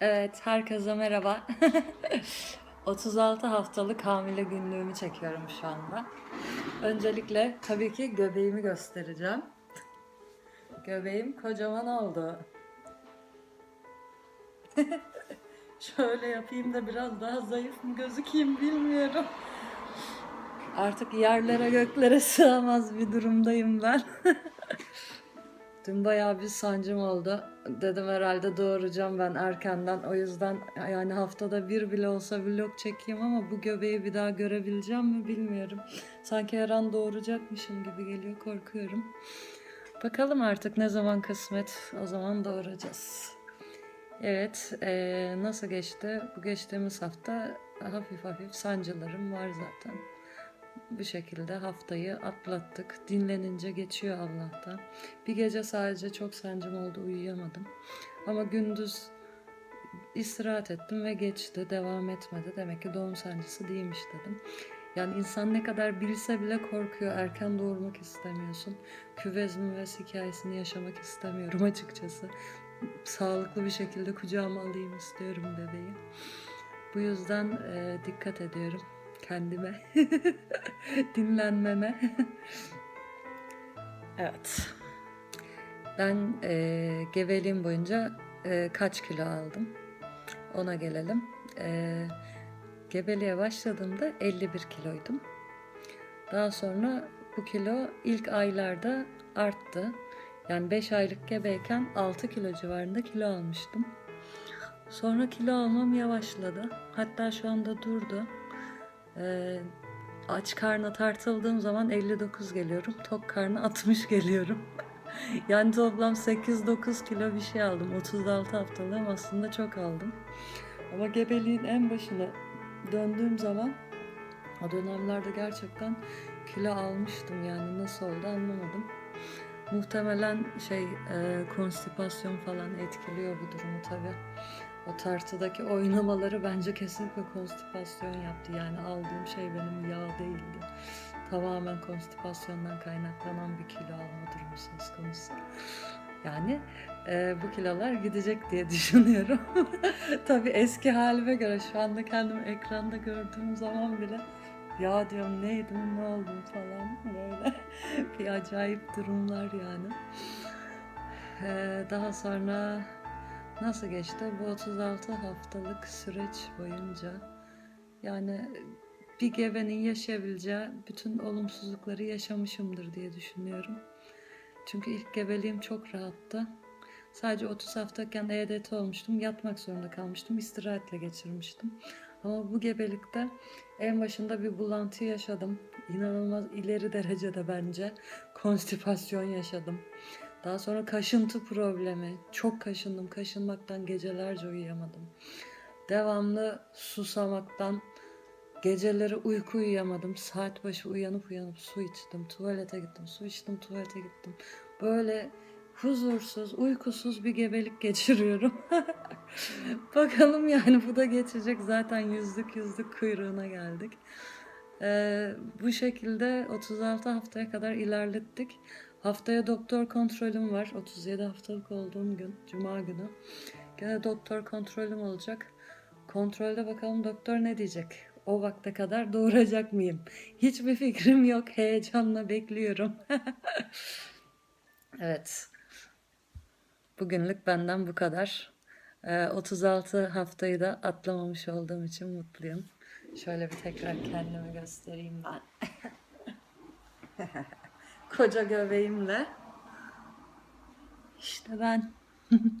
Evet, herkese merhaba. 36 haftalık hamile günlüğümü çekiyorum şu anda. Öncelikle tabii ki göbeğimi göstereceğim. Göbeğim kocaman oldu. Şöyle yapayım da biraz daha zayıf mı gözükeyim bilmiyorum. Artık yerlere göklere sığamaz bir durumdayım ben. Dün bayağı bir sancım oldu. Dedim herhalde doğuracağım ben erkenden. O yüzden yani haftada bir bile olsa vlog çekeyim ama bu göbeği bir daha görebileceğim mi bilmiyorum. Sanki her an doğuracakmışım gibi geliyor korkuyorum. Bakalım artık ne zaman kısmet o zaman doğuracağız. Evet eee, nasıl geçti? Bu geçtiğimiz hafta hafif hafif sancılarım var zaten. Bu şekilde haftayı atlattık. Dinlenince geçiyor Allah'tan. Bir gece sadece çok sancım oldu, uyuyamadım. Ama gündüz istirahat ettim ve geçti, devam etmedi. Demek ki doğum sancısı değilmiş dedim. Yani insan ne kadar bilse bile korkuyor. Erken doğurmak istemiyorsun. Küvez müvez hikayesini yaşamak istemiyorum açıkçası. Sağlıklı bir şekilde kucağıma alayım istiyorum bebeği. Bu yüzden e, dikkat ediyorum kendime. Dinlenmeme. evet. Ben e, geveliğim boyunca e, kaç kilo aldım? Ona gelelim. E, gebeliğe başladığımda 51 kiloydum. Daha sonra bu kilo ilk aylarda arttı. Yani 5 aylık gebeyken 6 kilo civarında kilo almıştım. Sonra kilo almam yavaşladı. Hatta şu anda durdu. Ee, aç karnına tartıldığım zaman 59 geliyorum. Tok karnına 60 geliyorum. yani toplam 8-9 kilo bir şey aldım. 36 haftalığım aslında çok aldım. Ama gebeliğin en başına döndüğüm zaman o dönemlerde gerçekten kilo almıştım yani nasıl oldu anlamadım. Muhtemelen şey e, konstipasyon falan etkiliyor bu durumu tabii. O tartıdaki oynamaları bence kesinlikle konstipasyon yaptı. Yani aldığım şey benim yağ değildi. Tamamen konstipasyondan kaynaklanan bir kilo alma durumu söz konusu. Yani e, bu kilolar gidecek diye düşünüyorum. Tabii eski halime göre şu anda kendimi ekranda gördüğüm zaman bile ya diyorum neydim ne oldum falan böyle bir acayip durumlar yani. E, daha sonra Nasıl geçti? Bu 36 haftalık süreç boyunca yani bir gebenin yaşayabileceği bütün olumsuzlukları yaşamışımdır diye düşünüyorum. Çünkü ilk gebeliğim çok rahattı. Sadece 30 haftayken EDT olmuştum. Yatmak zorunda kalmıştım. İstirahatle geçirmiştim. Ama bu gebelikte en başında bir bulantı yaşadım. İnanılmaz ileri derecede bence konstipasyon yaşadım. Daha sonra kaşıntı problemi. Çok kaşındım. Kaşınmaktan gecelerce uyuyamadım. Devamlı susamaktan geceleri uyku uyuyamadım. Saat başı uyanıp uyanıp su içtim. Tuvalete gittim. Su içtim. Tuvalete gittim. Böyle huzursuz, uykusuz bir gebelik geçiriyorum. Bakalım yani bu da geçecek. Zaten yüzlük yüzlük kuyruğuna geldik. Ee, bu şekilde 36 haftaya kadar ilerlettik. Haftaya doktor kontrolüm var. 37 haftalık olduğum gün, cuma günü. Gene doktor kontrolüm olacak. Kontrolde bakalım doktor ne diyecek. O vakte kadar doğuracak mıyım? Hiçbir fikrim yok. Heyecanla bekliyorum. evet. Bugünlük benden bu kadar. Ee, 36 haftayı da atlamamış olduğum için mutluyum. Şöyle bir tekrar kendimi göstereyim ben. Koca göbeğimle. İşte ben.